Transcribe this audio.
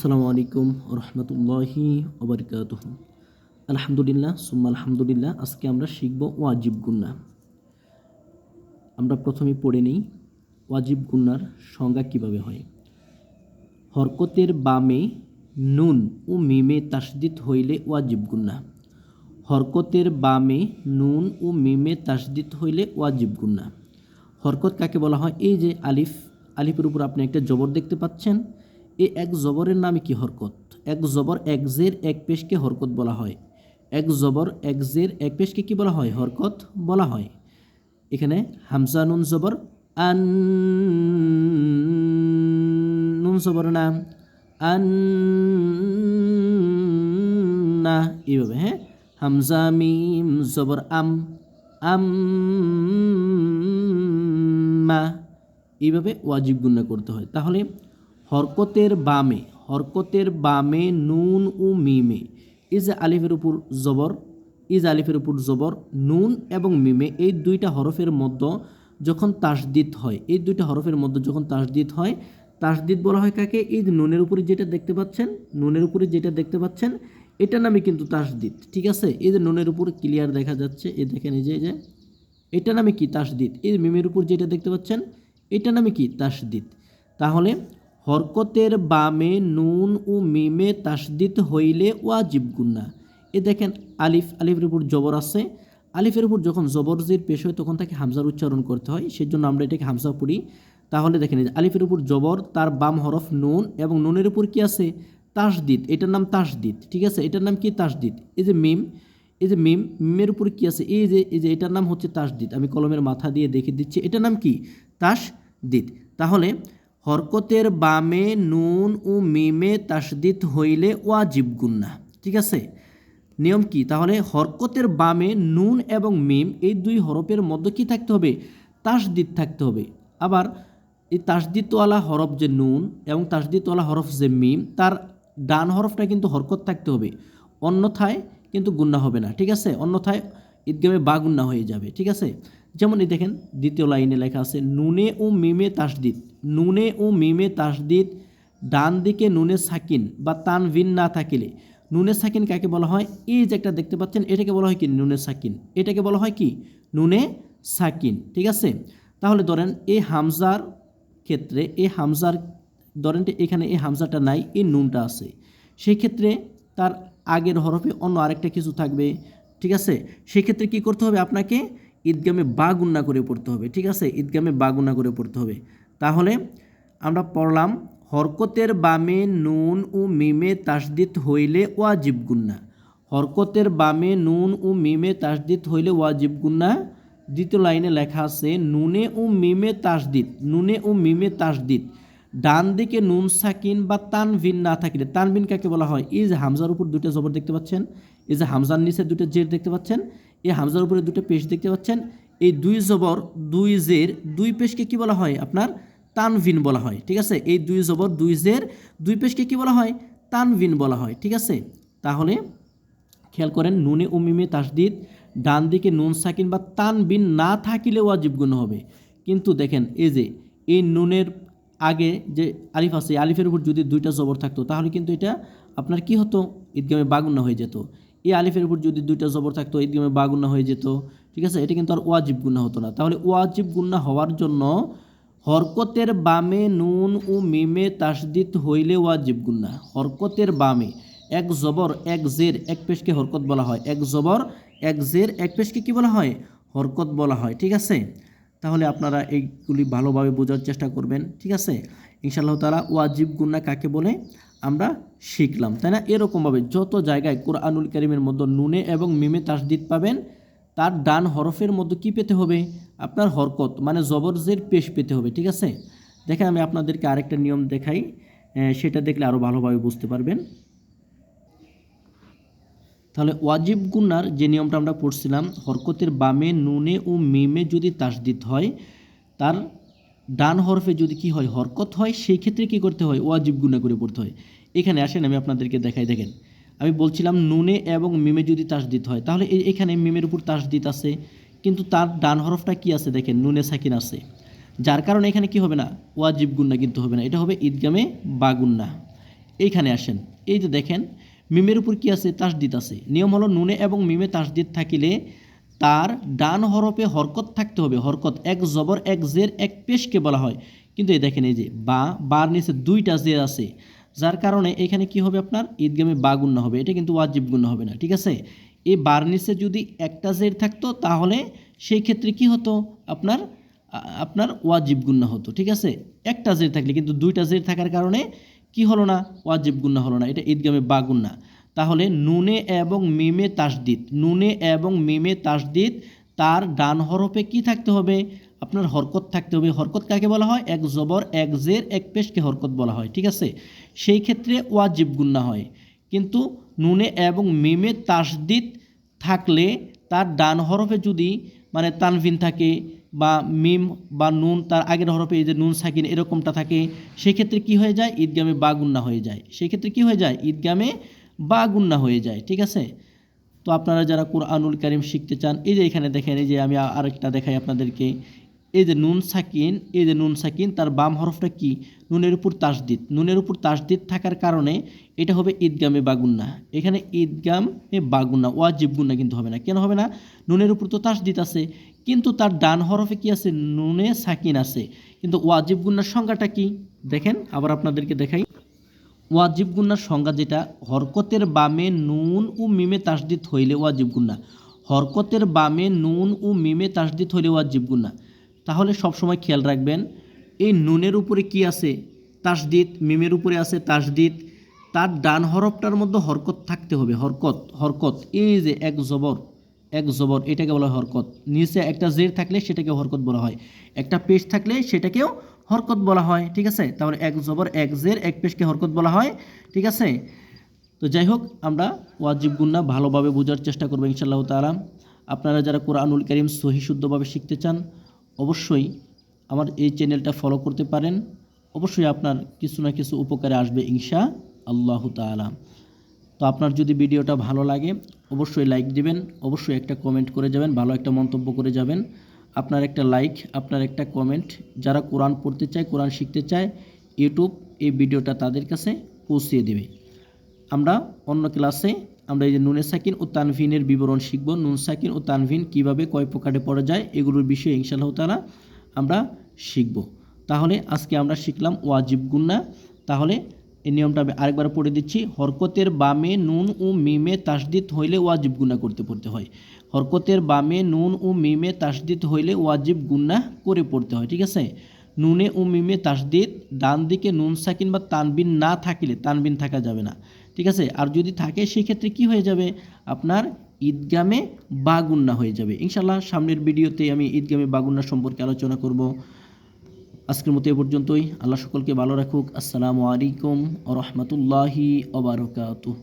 আসসালামু আলাইকুম রহমতুল্লাহি ওবরকাত আলহামদুলিল্লাহ, সুম্মা আলহামদুলিল্লাহ, আজকে আমরা শিখব ওয়াজিব গুন্না। আমরা প্রথমে পড়ে নিই ওয়াজিব গুন্নার সংজ্ঞা কীভাবে হয়। হরকতের বামে নুন ও মিমে তাসদিদ হইলে ওয়াজিব গুন্না। হরকতের বামে নুন ও মিমে তাসদিদ হইলে ওয়াজিব গুন্না। হরকত কাকে বলা হয়? এই যে আলিফ, আলিফের উপর আপনি একটা জবর দেখতে পাচ্ছেন। এই এক জবরের নামে কি হরকত? এক জবর এক জের এক পেশকে হরকত বলা হয়। এক জবর এক জের এক পেশকে কি বলা হয়? হরকত বলা হয়। এখানে হামজা নুন জবর, আন নুন জবর নাম আন না, এইভাবে হ্যাঁ? হামজা মিম জবর, আম আম মা, এইভাবে ওয়াজিব গুন্না করতে হয়। তাহলে হরকতের বামে হরকতের বামে নুন ও মিমে। যে আলিফের উপর জবর, ইজ আলিফের উপর জবর, নুন এবং মিমে এই দুইটা হরফের মধ্যে যখন তাসদিদ হয়, এই দুইটা হরফের মধ্যে যখন তাসদিদ হয়, তাসদিদ বলা হয় কাকে? এই নুনের উপরে যেটা দেখতে পাচ্ছেন, নুনের উপরে যেটা দেখতে পাচ্ছেন, এটা নামে কিন্তু তাসদিদ, ঠিক আছে? এই যে নুনের উপর ক্লিয়ার দেখা যাচ্ছে, এই দেখেন এই যে এটা নামে কি তাসদিদ? এই মিমের উপর যেটা দেখতে পাচ্ছেন, এটা নামে কি তাসদিদ? তাহলে হরকতের বামে নুন ও মিমে তাসদিদ হইলে ওয়াজিব গুন্না এ দেখেন আলিফ, আলিফের উপর জবর আছে। আলিফের উপর যখন জবরজির পেশ হয়, তখন তাকে হামজার উচ্চারণ করতে হয়। সেজন্য আমরা এটাকে হামজা পড়ি। তাহলে দেখেন আলিফের উপর জবর, তার বাম হরফ নুন এবং নুনের উপর কি আছে? তাসদিদ এটার নাম তাসদিদ ঠিক আছে? এটার নাম কি? তাসদিদ এই যে মিম, এই যে মিম, মিমের উপর কি আছে? এই যে এই যে এটার নাম হচ্ছে তাসদিদ আমি কলমের মাথা দিয়ে দেখে দিচ্ছি। এটার নাম কি? তাসদিদ তাহলে হরকতের বামে নুন ও মিমে তাসদিদ হইলে ওয়াজিব গুন্না। ঠিক আছে? নিয়ম কি? তাহলে হরকতের বামে নুন এবং মিম, এই দুই হরফের মধ্যে কি থাকতে হবে? তাসদিদ থাকতে হবে। আবার এই তাসদিদওয়ালা হরফ যে নুন এবং তাসদিদওয়ালা হরফ যে মিম, তার ডান হরফটা কিন্তু হরকত থাকতে হবে। অন্যথায় কিন্তু গুন্না হবে না। ঠিক আছে? অন্যথায় ঈদগামে বা গুন্না হয়ে যাবে। ঠিক আছে? যেমন এই দেখেন, দ্বিতীয় লাইনে লেখা আছে, নুনে ও মিমে তাসদিদ। নুনে ও মিমে তাসদিদ, ডান দিকে নুনে সাকিন বা তানভিন না থাকিলে। নুনে সাকিন কাকে বলা হয়? এই যে একটা দেখতে পাচ্ছেন, এটাকে বলা হয় কি? নুনে সাকিন। এটাকে বলা হয় কি? নুনে সাকিন। ঠিক আছে? তাহলে ধরেন এই হামজার ক্ষেত্রে এই হামজার, ধরেন এখানে এই হামজাটা নাই এই নুনটা আছে। সেই ক্ষেত্রে তার আগের হরফে অন্য আরেকটা কিছু থাকবে। ঠিক আছে? সেক্ষেত্রে কি করতে হবে আপনাকে? ঈদগামে বা গুন্না করে পড়তে হবে, ঠিক আছে? ঈদগামে বা গুন্না করে পড়তে হবে। তাহলে আমরা পড়লাম, হরকতের বামে নুন ও মিমে তাসদিদ হইলে ওয়াজিব গুন্না হরকতের বামে নুন ও মিমে তাসদিদ হইলে ওয়াজিব গুন্না দ্বিতীয় লাইনে লেখা আছে, নুনে ও মিমে তাসদিদ, নুনে ও মিমে তাসদিদ। ডান দিকে নুন সাকিন বা তানভিন না থাকিলে, তানভিন কাকে বলা হয়? এই যে হামজার উপর দুটো জবর দেখতে পাচ্ছেন, এই যে হামজার নিচে দুটো জের দেখতে পাচ্ছেন এই হামজার উপরে দুটো পেশ দেখতে পাচ্ছেন। এই দুই জবর, দুই জের, দুই পেশকে কি বলা হয় আপনার? তানভিন বলা হয়, ঠিক আছে? এই দুই জবর, দুই জের, দুই পেশকে কি বলা হয়? তানভিন বলা হয়, ঠিক আছে? তাহলে খেয়াল করেন, নুনে উমিমে তাসদিদ, ডান দিকে নুন সাকিন বা তানবিন না থাকিলে ওয়াজিব হবে। কিন্তু দেখেন, এই যে, এই নুনের আগে যে আলিফ আছে আলিফের উপর যদি দুইটা জবর থাকতো, তাহলে কিন্তু এটা আপনার কি হতো? ঈদগামে বাগুন্না হয়ে যেত। এই আলিফের উপর যদি দুইটা জবর থাকতো ঈদগামে বাগুন্না হয়ে যেত। ঠিক আছে? এটা কিন্তু আর ওয়াজিব গুন্না হতো না। তাহলে ওয়াজিব গুন্না হওয়ার জন্য হরকতের বামে নুন ও মিমে তাসদিত হইলে ওয়াজিব গুন্না হরকতের বামে এক জবর, এক জের, এক পেশকে হরকত বলা হয়। এক জবর, এক জের, এক পেশকে কি বলা হয়? হরকত বলা হয়। ঠিক আছে? তাহলে আপনারা এইগুলি ভালোভাবে বোঝার চেষ্টা করবেন। ঠিক আছে? ইনশাআল্লাহ তালা ওয়াজিব গুন্না কাকে বলে? আমরা শিখলাম, তাই না? এরকমভাবে যত জায়গায় কোরআনুল করিমের মধ্যে নুনে এবং মিমে তাসদিদ পাবেন, তার ডান হরফের মধ্যে কি পেতে হবে? আপনার হরকত মানে জবরজের পেশ পেতে হবে, ঠিক আছে? দেখেন আমি আপনাদেরকে আরেকটা নিয়ম দেখাই সেটা দেখলে আরও ভালোভাবে বুঝতে পারবেন। তাহলে ওয়াজিব গুন্নার যে নিয়মটা আমরা পড়ছিলাম, হরকতের বামে, নুনে ও মিমে যদি তাসদিদ হয়, তার ডান হরফে যদি কি হয়, হরকত হয়, সেই ক্ষেত্রে কি করতে হয়? ওয়াজিব গুন্না করে পড়তে হয়। এখানে আসেন, আমি আপনাদেরকে দেখাই, দেখেন। আমি বলছিলাম নুনে এবং মিমে যদি তাসদিদ হয়, তাহলে এখানে মিমের উপর তাসদিদ আছে, কিন্তু তার ডান হরফটা কি আছে দেখেন? নুনে সাকিন আছে। যার কারণে এখানে কি হবে না? ওয়াজিব গুন্না কিন্তু হবে না। এটা হবে ঈদগামে বাগুন্না। এইখানে আসেন। এই যে দেখেন, মিমের উপর কি আছে? তাসদিদ আছে। নিয়ম হলো নুনে এবং মিমে তাসদিদ থাকিলে তার ডান হরফে হরকত থাকতে হবে। হরকত এক জবর, এক জের, এক পেশকে বলা হয়। কিন্তু এই দেখেন এই যে, বা, বার নিচে দুইটা জের আছে। যার কারণে এখানে কি হবে আপনার? ঈদগামে বা গুণ্য হবে। এটা কিন্তু ওয়াজিব গুণ্য হবে না, ঠিক আছে? এই বার নিচে যদি একটা জের থাকতো, তাহলে সেই ক্ষেত্রে কি হতো? আপনার আপনার ওয়াজিব গুন্না হতো, ঠিক আছে? একটা জের থাকলে, কিন্তু দুইটা জের থাকার কারণে কি হলো না? ওয়াজিব গুন্না হলো না। এটা ঈদগামে বা গুন্না তাহলে নুনে এবং মিমে তাসদিদ। নুনে এবং মিমে তাসদিদ, তার ডান হরফে কি থাকতে হবে? আপনার হরকত থাকতে হবে। হরকত কাকে বলা হয়? এক জবর, এক জের, এক পেশকে হরকত বলা হয়, ঠিক আছে? সেই ক্ষেত্রে ওয়াজিব গুন্না হয়। কিন্তু নুনে এবং মিমে তাসদিদ থাকলে তার ডান হরফে যদি মানে তানভিন থাকে বা মিম বা নুন, তার আগের হরফে এই যে নুন সাকিন এরকমটা থাকে, সেক্ষেত্রে কি হয়ে যায়? ঈদগামে বা গুন্না হয়ে যায়। সেক্ষেত্রে কি হয়ে যায়? ঈদগামে বা গুন্না হয়ে যায়, ঠিক আছে? তো আপনারা যারা কোরআনুল কারিম শিখতে চান, এই যে এখানে দেখেন, এই যে আমি আরেকটা দেখাই আপনাদেরকে। এই যে নুন সাকিন, এই যে নুন সাকিন, তার বাম হরফটা কি? নুনের উপর তাসদিদ। নুনের উপর তাসদিদ থাকার কারণে এটা হবে ঈদগামে বাগুন্না এখানে ঈদগাম এ বাগুন্না ওয়াজিব গুন্না কিন্তু হবে না। কেন হবে না? নুনের উপর তো তাসদিদ আছে, কিন্তু তার ডান হরফে কি আছে? নুনে সাকিন আছে। কিন্তু ওয়াজিব গুন্নার সংজ্ঞাটা কি? দেখেন, আবার আপনাদেরকে দেখাই। ওয়াজিব গুন্নার সংজ্ঞা যেটা, হরকতের বামে নুন ও মিমে তাসদিদ হইলে ওয়াজিব গুন্না। হরকতের বামে নুন ও মিমে তাসদিদ হইলে ওয়াজিব গুন্না। তাহলে সবসময় খেয়াল রাখবেন, এই নুনের উপরে কি আছে? তাসদিদ, মিমের উপরে আছে তাসদিদ। তার ডান হরফটার মধ্যে হরকত থাকতে হবে, হরকত হরকত। এই যে এক জবর এক জবর, এটাকে বলা হয় হরকত। নিচে একটা জের থাকলে সেটাকে হরকত বলা হয়। একটা পেশ থাকলে সেটাকেও হরকত বলা হয়, ঠিক আছে? তাহলে এক জবর, এক জের, এক পেশকে হরকত বলা হয়, ঠিক আছে? তো যাই হোক, আমরা ওয়াজিব গুন্না ভালোভাবে বোঝার চেষ্টা করব ইনশাআল্লাহ তাআলা। আপনারা যারা কোরআনুল করিম সহি শুদ্ধভাবে শিখতে চান, অবশ্যই আমার এই চ্যানেলটা ফলো করতে পারেন। অবশ্যই আপনার কিছু না কিছু উপকারে আসবে ইনশা আল্লাহ তাআলা। তো আপনার যদি ভিডিওটা ভালো লাগে, অবশ্যই লাইক দিবেন, অবশ্যই একটা কমেন্ট করে যাবেন, ভালো একটা মন্তব্য করে যাবেন। আপনার একটা লাইক আপনার একটা কমেন্ট যারা কোরআন পড়তে চায়, কোরআন শিখতে চায় ইউটিউব এই ভিডিওটা তাদের কাছে পৌঁছিয়ে দেবে। আমরা অন্য ক্লাসে আমরা এই যে নুনে সাকিন ও তানভিনের বিবরণ শিখব। নুন সাকিন ও তানভিন কীভাবে কয় প্রকারে পড়া যায়, এগুলোর বিষয়ে ইনশাআল্লাহ তাআলা আমরা শিখব। তাহলে আজকে আমরা শিখলাম ওয়াজিব গুন্না। তাহলে এই নিয়মটা আমি আরেকবার পড়ে দিচ্ছি। হরকতের বামে নুন ও মিমে তাসদিদ হইলে ওয়াজিব গুন্না করতে পড়তে হয়। হরকতের বামে নুন ও মিমে তাসদিদ হইলে ওয়াজিব গুন্না করে পড়তে হয়, ঠিক আছে? নুনে ও মিমে তাসদিদ ডান দিকে নুন সাকিন বা তানবিন না থাকিলে তানবিন থাকা যাবে না, ঠিক আছে? আর যদি থাকে সেই ক্ষেত্রে কি হয়ে যাবে? আপনার ঈদগামে বাগুন্না হয়ে যাবে। ইনশাল্লাহ সামনের ভিডিওতে আমি ঈদগামে বাগুন্না সম্পর্কে আলোচনা করব। আজকের মতো এ পর্যন্তই। আল্লাহ সকলকে ভালো রাখুক। আসসালামু আলাইকুম ও রহমতুল্লাহি ওবরকাতুহ